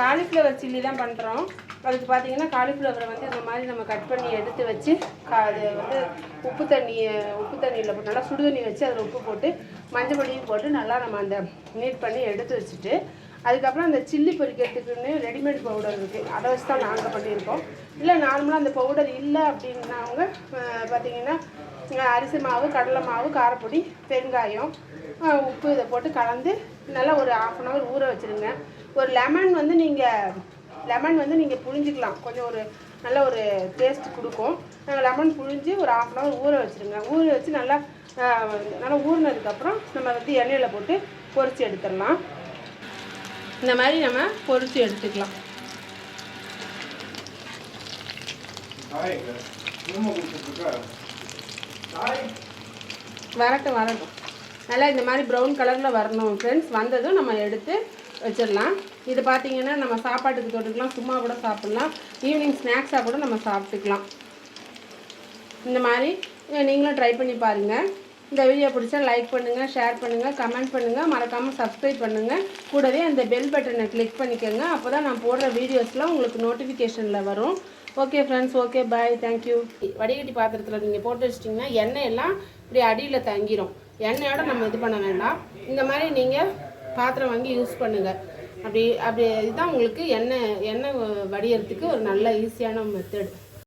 Cauliflower chilli தான் பண்ணுறோம் அதுக்கு பார்த்தீங்கன்னா காலிஃப்ளவரை வந்து இந்த மாதிரி நம்ம கட் பண்ணி எடுத்து வச்சு அது வந்து உப்பு தண்ணியை உப்பு தண்ணியில் போட்டு நல்லா சுடு தண்ணி வச்சு அதில் உப்பு போட்டு மஞ்சள் பொடியும் போட்டு நல்லா நம்ம அந்த நீட் பண்ணி எடுத்து வச்சுட்டு அதுக்கப்புறம் அந்த சில்லி பொரிக்கிறதுக்குன்னு ரெடிமேட் பவுடர் இருக்குது அதை வச்சு தான் நாங்கள் பண்ணியிருக்கோம். இல்லை நார்மலாக அந்த பவுடர் இல்லை அப்படின்னவங்க அவங்க பார்த்தீங்கன்னா அரிசி மாவு கடலை மாவு காரப்பொடி பெருங்காயம் உப்பு இதை போட்டு கலந்து நல்லா ஒரு ஆஃப் அன் ஹவர் ஊற வச்சுருங்க. ஒரு லெமன் வந்து நீங்கள் லெமன் வந்து நீங்கள் புழிஞ்சிக்கலாம். கொஞ்சம் ஒரு நல்ல ஒரு டேஸ்ட் கொடுக்கும். நாங்கள் லெமன் புழிஞ்சு ஒரு ஆஃப் அன் ஹவர் ஊற வச்சுருங்க. ஊற வச்சு நல்லா நல்லா ஊறினதுக்கப்புறம் நம்ம வந்து எண்ணெயில் போட்டு பொரிச்சு எடுத்துடலாம். இந்த மாதிரி நம்ம பொரிச்சு எடுத்துக்கலாம். வரட்டும் வரட்டும். நல்லா இந்த மாதிரி ப்ரௌன் கலரில் வரணும் ஃப்ரெண்ட்ஸ் வந்ததும் நம்ம எடுத்து வச்சிடலாம். இது பார்த்தீங்கன்னா நம்ம சாப்பாட்டுக்கு தொட்டுக்கலாம். சும்மா கூட சாப்பிட்லாம். ஈவினிங் ஸ்நாக்ஸாக கூட நம்ம சாப்பிட்டுக்கலாம். இந்த மாதிரி நீங்களும் ட்ரை பண்ணி பாருங்கள் இந்த வீடியோ பிடிச்சா லைக் பண்ணுங்கள் ஷேர் பண்ணுங்கள் கமெண்ட் பண்ணுங்கள் மறக்காமல் சப்ஸ்கிரைப் பண்ணுங்கள் கூடவே அந்த பெல் பட்டனை கிளிக் பண்ணிக்கோங்க. அப்போ தான் நான் போடுற வீடியோஸ்லாம் உங்களுக்கு நோட்டிஃபிகேஷனில் வரும். Okay friends okay bye thank you வடிகட்டி பாத்திரத்தில் நீங்கள் போட்டு வச்சிட்டிங்கன்னா எண்ணெய் எல்லாம் இப்படி அடியில் தங்கிரும். எண்ணெயோட நம்ம இது பண்ண வேண்டாம். இந்த மாதிரி நீங்கள் பாத்திரம் வாங்கி யூஸ் பண்ணுங்கள் அப்படி அப்படி இதுதான் உங்களுக்கு எண்ணெய் எண்ணெய் வடியறதுக்கு ஒரு நல்ல ஈஸியான மெத்தட்